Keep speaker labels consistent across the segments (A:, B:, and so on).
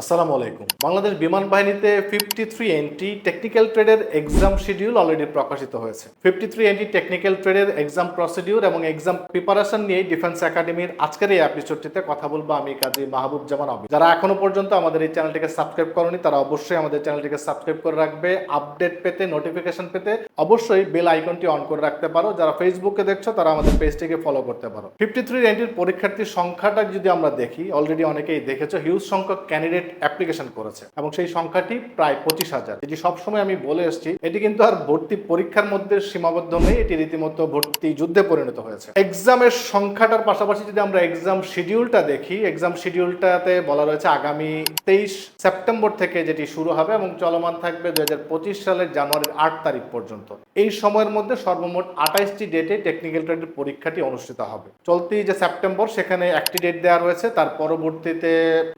A: আসসালামু আলাইকুম। বাংলাদেশ বিমান বাহিনীতে ফিফটি থ্রি এনটি টেকনিক্যাল ট্রেডের এক্সাম শিডিউল অলরেডি প্রকাশিত হয়েছে। ফিফটি থ্রি এনটি টেকনিক্যাল ট্রেডের এক্সাম প্রসিডিউর এবং এক্সাম প্রিপারেশন নিয়ে ডিফেন্স একাডেমির আজকের এই এপিসোডটিতে কথা বলব আমি কাজী মাহবুব জামান আবি যারা এখনও পর্যন্ত আমাদের এই চ্যানেলটিকে সাবস্ক্রাইব করনি, তারা অবশ্যই আমাদের চ্যানেলটিকে সাবস্ক্রাইব করে রাখবে আপডেট পেতে নোটিফিকেশন পেতে, অবশ্যই বেল আইকনটি অন করে রাখতে পারো। যারা ফেসবুকে দেখছ, তারা আমাদের পেজটিকে ফলো করতে পারো। ফিফটি থ্রি এনটির পরীক্ষার্থীর সংখ্যাটা যদি আমরা দেখি অলরেডি অনেকেই দেখেছ হিউজ সংখ্যক ক্যান্ডিডেট অ্যাপ্লিকেশন করেছে। এবং সেই সংখ্যাটি প্রায় পঁচিশ হাজার। এটি সবসময় আমি বলে এসেছি, এটি কিন্তু আর ভর্তি পরীক্ষার মধ্যে সীমাবদ্ধ নেই, এটি রীতিমতো ভর্তি যুদ্ধে পরিণত হয়েছে। এক্সামের সংখ্যাটার পাশাপাশি যদি আমরা এক্সাম শিডিউলটা দেখি এক্সাম শিডিউলটাতে বলা রয়েছে আগামী তেইশ সেপ্টেম্বর থেকে যেটি শুরু হবে এবং চলমান থাকবে দুই হাজার পঁচিশ সালের জানুয়ারির আট তারিখ পর্যন্ত। এই সময়ের মধ্যে সর্বমোট আঠাইশটি ডেটে টেকনিক্যাল ট্রেডের পরীক্ষাটি অনুষ্ঠিত হবে। চলতি যে সেপ্টেম্বর, সেখানে একটি ডেট দেওয়া রয়েছে, তার পরবর্তীতে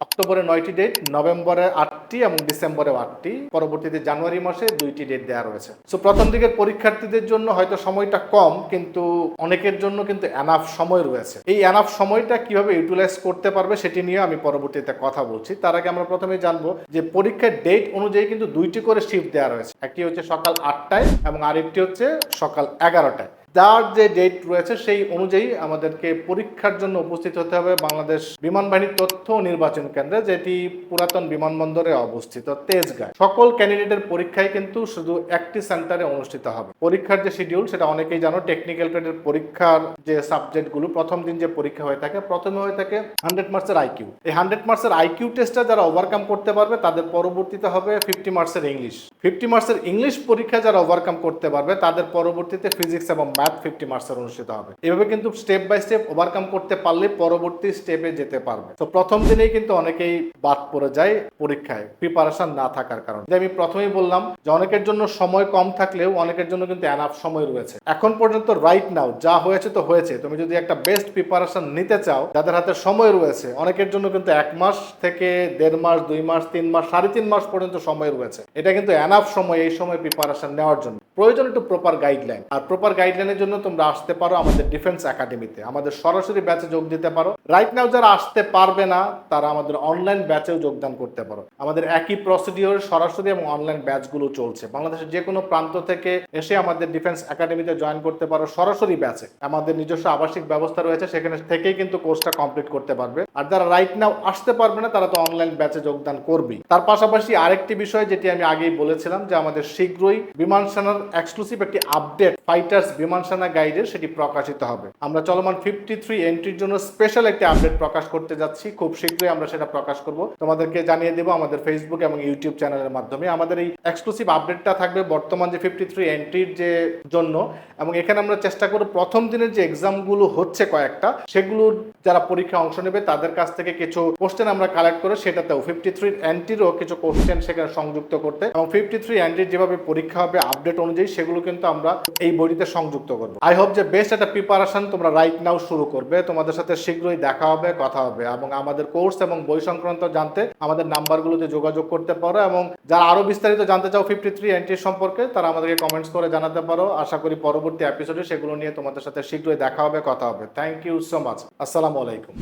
A: অক্টোবরে নয়টি ডেট নভেম্বরে আটটি এবং ডিসেম্বরে আটটি। পরবর্তীতে জানুয়ারি মাসে দুইটি ডেট দেওয়া রয়েছে। সো প্রথম দিকের পরীক্ষার্থীদের জন্য হয়তো সময়টা কম, কিন্তু অনেকের জন্য কিন্তু এনাফ সময় রয়েছে। এই এনাফ সময়টা কীভাবে ইউটিলাইজ করতে পারবে সেটি নিয়ে আমি পরবর্তীতে কথা বলছি। তার আগে আমরা প্রথমে জানব যে পরীক্ষার ডেট অনুযায়ী কিন্তু দুইটি করে শিফট দেওয়া রয়েছে। একটি হচ্ছে সকাল আটটায় এবং আরেকটি হচ্ছে সকাল এগারোটায়। যার যে ডেট রয়েছে সেই অনুযায়ী আমাদেরকে পরীক্ষার জন্য উপস্থিত হতে হবে বাংলাদেশ বিমান বাহিনীর তথ্য নির্বাচন কেন্দ্রে, যেটি পুরাতন বিমানবন্দরে অবস্থিত তেজগাঁয় সকল ক্যান্ডিডেটের পরীক্ষায় কিন্তু শুধু একটি সেন্টারে অনুষ্ঠিত হবে। পরীক্ষার যে শিডিউল সেটা অনেকেই জানো টেকনিক্যাল ট্রেডের পরীক্ষার যে সাবজেক্টগুলো, প্রথম দিন যে পরীক্ষা হয়ে থাকে, প্রথমে হয়ে থাকে হান্ড্রেড মার্কসের আইকিউ এই হান্ড্রেড মার্কসের আইকিউ টেস্টটা যারা ওভারকাম করতে পারবে, তাদের পরবর্তীতে হবে ফিফটি মার্কসের ইংলিশ ফিফটি মার্কসের ইংলিশ পরীক্ষা যারা ওভারকাম করতে পারবে, তাদের পরবর্তীতে ফিজিক্স এবং ম্যাথ ফিফটি মার্কসের অনুষ্ঠিত হবে। এভাবে কিন্তু স্টেপ বাই স্টেপ ওভারকাম করতে পারলে পরবর্তী স্টেপে যেতে পারবে। তো প্রথম দিনেই কিন্তু অনেকেই বাদ পড়ে যায় পরীক্ষায় প্রিপারেশন না থাকার কারণে। আমি প্রথমেই বললাম যে অনেকের জন্য সময় কম থাকলেও অনেকের জন্য কিন্তু এনাফ সময় রয়েছে। এখন পর্যন্ত রাইট নাও যা হয়েছে তো হয়েছে। তুমি যদি একটা বেস্ট প্রিপারেশন নিতে চাও, যাদের হাতে সময় রয়েছে, অনেকের জন্য কিন্তু এক মাস থেকে দেড় মাস, দুই মাস, তিন মাস, সাড়ে তিন মাস পর্যন্ত সময় রয়েছে। এটা কিন্তু এনাফ সময় এই সময় প্রিপারেশন নেওয়ার জন্য। প্রয়োজন একটু প্রপার গাইডলাইন আর প্রপার গাইডলাইনের জন্য তোমরা আসতে পারো আমাদের ডিফেন্স একাডেমিতে আমাদের সরাসরি ব্যাচে যোগ দিতে পারো। রাইট নাও যারা আসতে পারবে না, তারা আমাদের অনলাইন ব্যাচেও যোগদান করতে পারো। আমাদের একই প্রসিডিওর সরাসরি এবং অনলাইন ব্যাচগুলো চলছে। বাংলাদেশের যে কোনো প্রান্ত থেকে এসে আমাদের ডিফেন্স একাডেমিতে জয়েন করতে পারো সরাসরি ব্যাচে আমাদের নিজস্ব আবাসিক ব্যবস্থা রয়েছে, সেখানে থেকেই কিন্তু কোর্সটা কমপ্লিট করতে পারবে। আর যারা রাইট নাও আসতে পারবে না, তারা তো অনলাইন ব্যাচে যোগদান করবেই। তার পাশাপাশি আরেকটি বিষয় যেটি আমি আগেই বলেছিলাম, যে আমাদের শীঘ্রই বিমান সেনার এক্সক্লুসিভ একটি আপডেট ফাইটার্স বিমান সেনা গাইডের সেটি প্রকাশিত হবে। আমরা চলমান ফিফটি থ্রি এন্ট্রির জন্য স্পেশাল একটি আপডেট প্রকাশ করতে যাচ্ছি। খুব শীঘ্রই আমরা সেটা প্রকাশ করব। তোমাদেরকে জানিয়ে দেবো আমাদের ফেসবুক এবং ইউটিউব চ্যানেলের মাধ্যমে। আমাদের এই এক্সক্লুসিভ আপডেটটা থাকবে বর্তমান যে ফিফটি থ্রি এন্ট্রির যে জন্য এবং এখানে আমরা চেষ্টা করব প্রথম দিনের যে এক্সামগুলো হচ্ছে কয়েকটা সেগুলোর যারা পরীক্ষা অংশ নেবে তাদের কাছ থেকে কিছু কোশ্চেন আমরা কালেক্ট করে সেটাতেও ফিফটি থ্রি এন্ট্রিরও কিছু কোশ্চেন সেখানে সংযুক্ত করতে এবং ফিফটি থ্রি এন্ট্রির যেভাবে পরীক্ষা হবে আপডেট অনুযায়ী সেগুলো কিন্তু আমরা এই বইটিতে সংযুক্ত করব। আই হোপ যে বেস্ট একটা প্রিপারেশন তোমরা রাইট নাও শুরু করবে। তোমাদের সাথে শীঘ্রই দেখা হবে, কথা হবে। এবং আমাদের কোর্স এবং বই সংক্রান্ত জানতে আমাদের নাম্বারগুলোতে যোগাযোগ করতে পারো এবং যারা আরও বিস্তারিত জানতে চাও ফিফটি থ্রি এন্ট্রি সম্পর্কে, তারা আমাদেরকে কমেন্টস করে জানাতে পারো। আশা করি পরবর্তী এপিসোডে সেগুলো নিয়ে তোমাদের সাথে শীঘ্রই দেখা হবে, কথা হবে। থ্যাংক ইউ সো মাচ আসসালামু আলাইকুম।